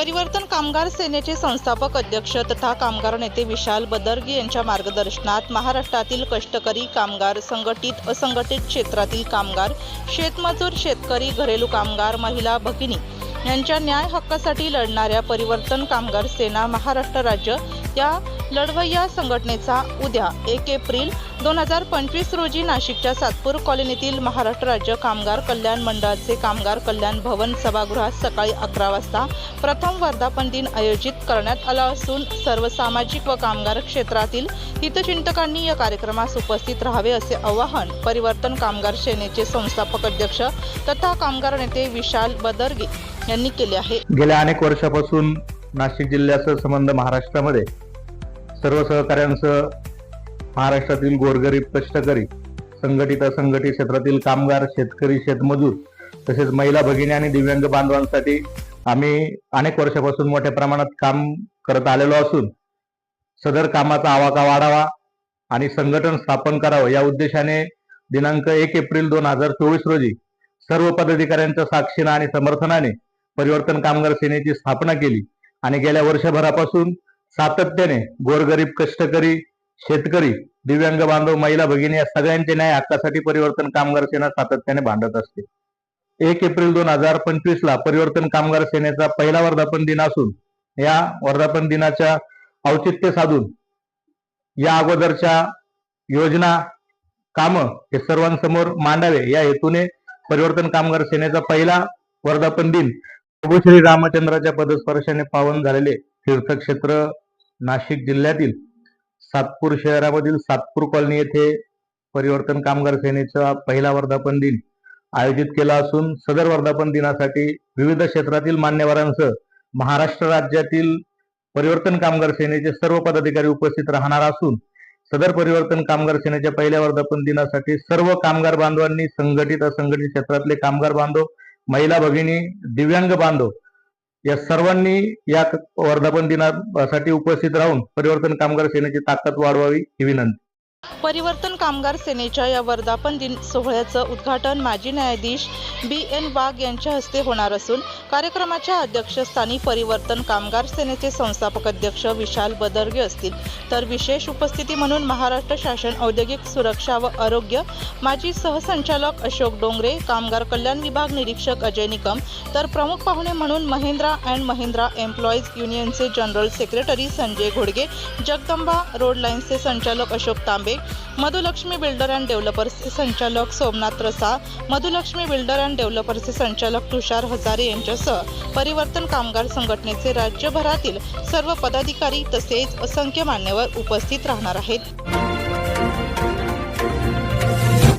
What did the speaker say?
परिवर्तन कामगार सेनेचे संस्थापक अध्यक्ष तथा कामगार नेते विशाल बदर्गी यांच्या मार्गदर्शनात महाराष्ट्रातील कष्टकरी कामगार संघटित असंघटित क्षेत्रातील कामगार शेतमजूर शेतकरी घरेलू कामगार महिला भगिनी यांच्या न्याय हक्कासाठी लढणाऱ्या परिवर्तन कामगार सेना महाराष्ट्र राज्य या लढवय्या संघटनेचा उद्या एक एप्रिल दोन हजार पंचवीस रोजी नाशिकच्या सातपूर कॉलनीतील महाराष्ट्र राज्य कामगार कल्याण मंडळाचे कामगार कल्याण भवन सभागृहात सकाळी अकरा वाजता प्रथम वर्धापन दिन आयोजित करण्यात आला असून सर्व सामाजिक व कामगार क्षेत्रातील हितचिंतकांनी या कार्यक्रमास उपस्थित राहावे असे आवाहन परिवर्तन कामगार सेनेचे संस्थापक अध्यक्ष तथा कामगार नेते विशाल बदर्गे यांनी केले आहे. गेल्या अनेक वर्षापासून नाशिक जिल्ह्याचा संबंध महाराष्ट्रामध्ये सर्व सहकाऱ्यांसह महाराष्ट्रातील गोरगरीब कष्टकरी संघटित असंघटित क्षेत्रातील कामगार शेतकरी शेतमजूर तसेच महिला भगिनी आणि दिव्यांग बांधवांसाठी आम्ही अनेक वर्षापासून मोठ्या प्रमाणात काम करत आलेलो असून सदर कामाचा आवाका वाढावा आणि संघटन स्थापन करावं या उद्देशाने दिनांक एक एप्रिल दोन हजार चोवीस रोजी सर्व पदाधिकाऱ्यांच्या साक्षीनं आणि समर्थनाने परिवर्तन कामगार सेनेची स्थापना केली. आणि गेल्या वर्षभरापासून सातत्याने गोरगरीब कष्टकरी शेतकरी दिव्यांग बांधव महिला भगिनी या सगळ्यांचे न्याय हक्कासाठी परिवर्तन कामगार सेना सातत्याने भांडत असते. एक एप्रिल दोन हजार पंचवीस ला परिवर्तन कामगार सेनेचा पहिला वर्धापन दिन असून या वर्धापन दिनाच्या औचित्य साधून या अगोदरच्या योजना कामं हे सर्वांसमोर मांडावे. या हेतूने परिवर्तन कामगार सेनेचा पहिला वर्धापन दिन प्रभू श्री रामचंद्राच्या पदस्पर्शाने पावन झालेले तीर्थक्षेत्र नाशिक जिल्ह्यातील सातपूर शहरामधील सातपूर कॉलनी येथे परिवर्तन कामगार सेनेचा पहिला वर्धापन दिन आयोजित केला असून सदर वर्धापन दिनासाठी विविध क्षेत्रातील मान्यवरांसह महाराष्ट्र राज्यातील परिवर्तन कामगार सेनेचे सर्व पदाधिकारी उपस्थित राहणार असून सदर परिवर्तन कामगार सेनेच्या पहिल्या वर्धापन दिनासाठी सर्व कामगार बांधवांनी संघटित असंघटित क्षेत्रातले कामगार बांधव महिला भगिनी दिव्यांग बांधव या सर्वांनी या वर्धापन दिनासाठी उपस्थित राहून परिवर्तन कामगार सेनेची ताकद वाढवावी ही विनंती. परिवर्तन कामगार सेनेच्या या वर्धापन दिन सोहळ्याचं उद्घाटन माजी न्यायाधीश बी एन वाघ यांच्या हस्ते होणार असून कार्यक्रमाच्या अध्यक्षस्थानी परिवर्तन कामगार सेनेचे संस्थापक अध्यक्ष विशाल बदर्गे असतील. तर विशेष उपस्थिती म्हणून महाराष्ट्र शासन औद्योगिक सुरक्षा व आरोग्य माजी सहसंचालक अशोक डोंगरे कामगार कल्याण विभाग निरीक्षक अजय निकम तर प्रमुख पाहुणे म्हणून महिंद्रा अँड महिंद्रा एम्प्लॉईज युनियनचे जनरल सेक्रेटरी संजय घोडगे जगदंबा रोड लाईन्सचे संचालक अशोक तांबे मधुलक्ष्मी बिल्डर अँड डेव्हलपर्सचे संचालक सोमनाथ रसा मधुलक्ष्मी बिल्डर अँड डेव्हलपर्सचे संचालक तुषार हजारे यांच्यासह परिवर्तन कामगार संघटनेचे राज्यभरातील सर्व पदाधिकारी तसेच असंख्य मान्यवर उपस्थित राहणार आहेत.